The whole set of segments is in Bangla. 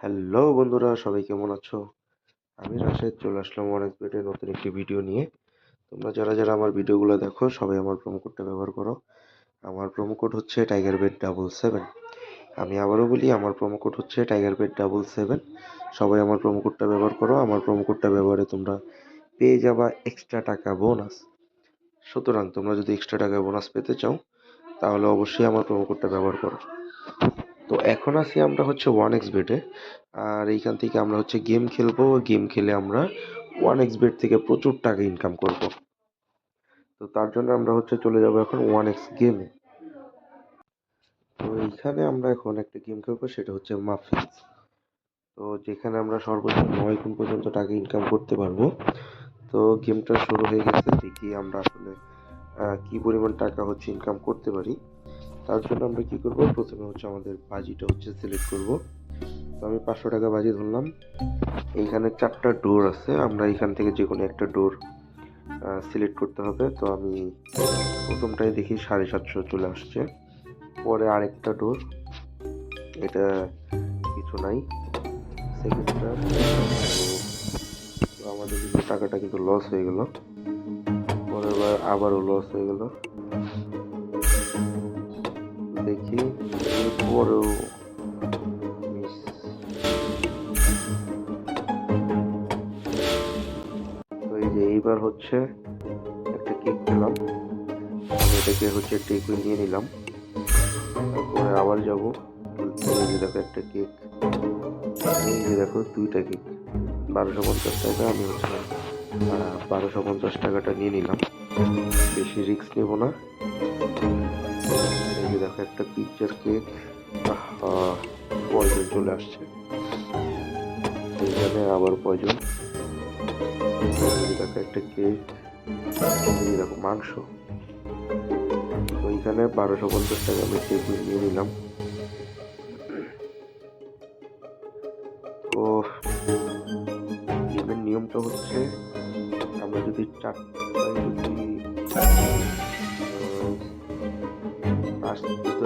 হ্যালো বন্ধুরা, সবাই কেমন আছো? আমি রাশেদ, চলে আসলাম অনেক পেটে নতুন একটি ভিডিও নিয়ে। তোমরা যারা যারা আমার ভিডিওগুলো দেখো, সবাই আমার প্রোমো কোডটা ব্যবহার করো। আমার প্রোমো কোড হচ্ছে টাইগার বেড ডাবল সেভেন আমি আবারও বলি, আমার প্রোমো কোড হচ্ছে টাইগার বেড ডাবল সেভেন সবাই আমার প্রোমো কোডটা ব্যবহার করো, আমার প্রোমো কোডটা ব্যবহারে তোমরা পেয়ে যাবা এক্সট্রা টাকা বোনাস সুতরাং তোমরা যদি এক্সট্রা টাকা বোনাস পেতে চাও, তাহলে অবশ্যই আমার প্রোমো কোডটা ব্যবহার করো। তো এখন আসি আমরা হচ্ছে ওয়ান এক্স বেডে আর এইখান থেকে আমরা হচ্ছে গেম খেলব। গেম খেলে আমরা ওয়ান এক্স বেড থেকে প্রচুর টাকা ইনকাম করব। তো তার জন্য আমরা হচ্ছে চলে যাব এখন ওয়ান এক্স গেমে তো এইখানে আমরা এখন একটা গেম খেলব, সেটা হচ্ছে মাফিন্স তো যেখানে আমরা সর্বোচ্চ নয় গুণ পর্যন্ত টাকা ইনকাম করতে পারব। তো গেমটা শুরু হয়ে গেছে। দেখি আমরা আসলে কি পরিমাণ টাকা হচ্ছে ইনকাম করতে পারি। তার জন্য আমরা কি করব? প্রথমে হচ্ছে আমাদের বাজিটা হচ্ছে সিলেক্ট করব। তো আমি পাঁচশো টাকা বাজি ধরলাম। এইখানে চারটা ডোর আছে। আমরা এখান থেকে যে কোনো একটা ডোর সিলেক্ট করতে হবে। তো আমি প্রথমটাই দেখি সাড়ে সাতশো চলে আসছে। পরে আরেকটা ডোর এটা কিছু নাই। সেকেন্ডটা আমাদের কিন্তু টাকাটা কিন্তু লস হয়ে গেল। পরের বার আবারও লস হয়ে গেল। দেখি। পরেও মিস যে এইবার হচ্ছে একটা কেক পেলাম। এটাকে হচ্ছে টেকে নিয়ে নিলাম। তারপরে আবার যাব। এই দেখো একটা কেক এই দেখো দুইটা কেক বারোশো পঞ্চাশ টাকা, আমি হচ্ছে বারোশো পঞ্চাশ টাকাটা নিয়ে নিলাম। বেশি রিস্ক নেব না। দেখো, একটা পিকচার কেক পয়জন চলে আসছে। এইখানে আবার পয়জন দেখো, একটা কেক দেখো, মাংস। ওইখানে বারোশো পঞ্চাশ টাকা আমি কেক নিয়ে নিলাম। তো নিয়মটা হচ্ছে, আমরা যদি চারটায় যদি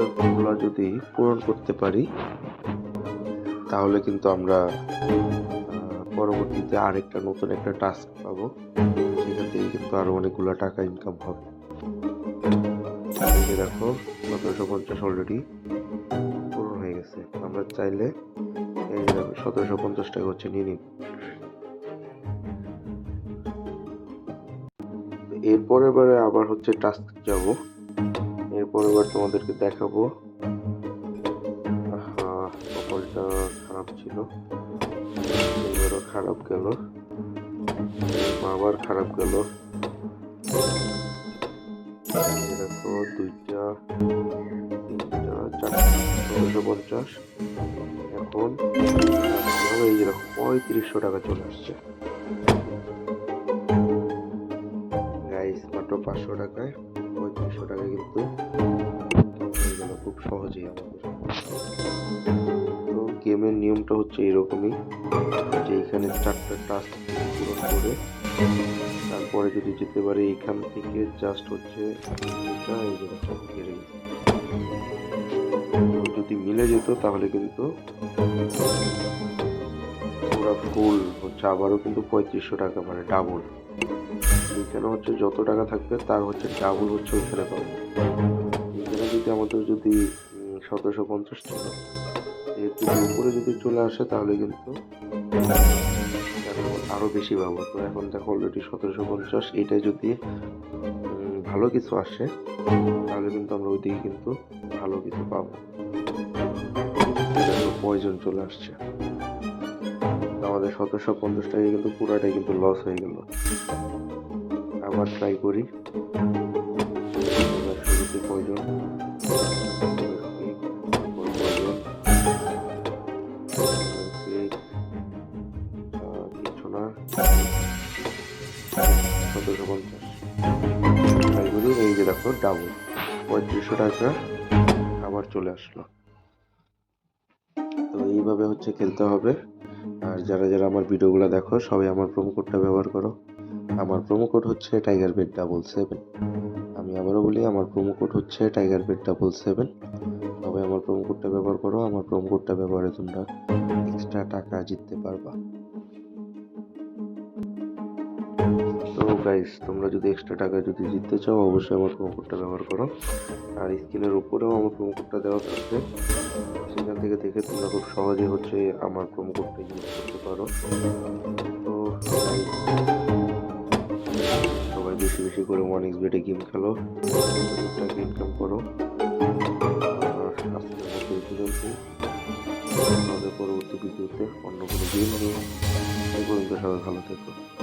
টাস্কগুলো যদি পূরণ করতে পারি, তাহলে কিন্তু আমরা পরবর্তীতে আরেকটা নতুন একটা টাস্ক পাবো। সেখান থেকে কিন্তু আরও অনেকগুলো টাকা ইনকাম হবে। দেখো, সতেরোশো পঞ্চাশ অলরেডি পূরণ হয়ে গেছে। আমরা চাইলে এই সতেরোশো পঞ্চাশ টাকা হচ্ছে নিয়ে নিন এরপরের বারে আবার হচ্ছে টাস্ক যাব। এরপরের বার তোমাদেরকে দেখাবো। কপালটা খারাপ ছিল। এবারও খারাপ গেল। আবার খারাপ গেল। দেখো, দুইটা, তিনটা, চারটা পঞ্চাশ। এখন এই দেখো, পঁয়ত্রিশশো টাকা চলে আসছে। গাইস মাত্র পাঁচশো টাকায়। টাকা কিন্তু। খুব সহজেই আমাদের। তো গেমের নিয়মটা হচ্ছে এরকমই। যে এখানে চারটা টাস্ক পূরণ করে, তারপরে যদি যেতে পারে এখান থেকে জাস্ট হচ্ছে এই যদি মিলে যেত তাহলে কিন্তু পুরো ফুল হচ্ছে। আবারও কিন্তু পঁয়ত্রিশশো টাকা মানে ডাবল এখানে হচ্ছে যত টাকা থাকবে, তার হচ্ছে ডাবল হচ্ছে ওইখানে পাবো। এখানে যদি আমাদের যদি সতেরোশো পঞ্চাশ ছিল এর উপরে যদি চলে আসে, তাহলে কিন্তু এখন আরও বেশি পাবো তো এখন দেখো অলরেডি সতেরোশো পঞ্চাশ এইটাই যদি ভালো কিছু আসে, তাহলে কিন্তু আমরা ওইদিকে কিন্তু ভালো কিছু পাবো। পয়জন চলে আসছে। আমাদের সতেরোশো পঞ্চাশ টাকা কিন্তু পুরাটাই কিন্তু লস হয়ে গেল। আবার ট্রাই করি। প্রয়োজন। ট্রাই করি। এই যে দেখো ডাবল পঁয়ত্রিশশো টাকা আবার চলে আসলো। তো এইভাবে হচ্ছে খেলতে হবে। আর যারা যারা আমার ভিডিওগুলো দেখো, সবাই আমার প্রোমো কোডটা ব্যবহার করো। আমার প্রোমো কোড হচ্ছে টাইগার বেড ডাবল সেভেন আমি আবারও বলি, আমার প্রোমো কোড হচ্ছে টাইগার বেড ডাবল সেভেন সবাই আমার প্রোমো কোডটা ব্যবহার করো, আমার প্রোমো কোডটা ব্যবহারে তোমরা এক্সট্রা টাকা জিততে পারবা। তো গাইস তোমরা যদি এক্সট্রা টাকা যদি জিততে চাও, অবশ্যই আমার প্রোমো কোডটা ব্যবহার করো। আর স্ক্রিনের উপরেও আমার প্রোমো কোডটা দেওয়া থাকবে। সেখান থেকে দেখে তোমরা খুব সহজে হচ্ছে আমার প্রোমো কোডটা ইউজ করতে পারো। তো, সবাই বেশি বেশি করে ওয়ান এক্স বেটে গেম খেলো। ইনকাম করো। দেখা পরবর্তী ভিডিওতে অন্য কোনো গেম নিয়ে। এই পর্যন্ত সবাই ভালো থেকো।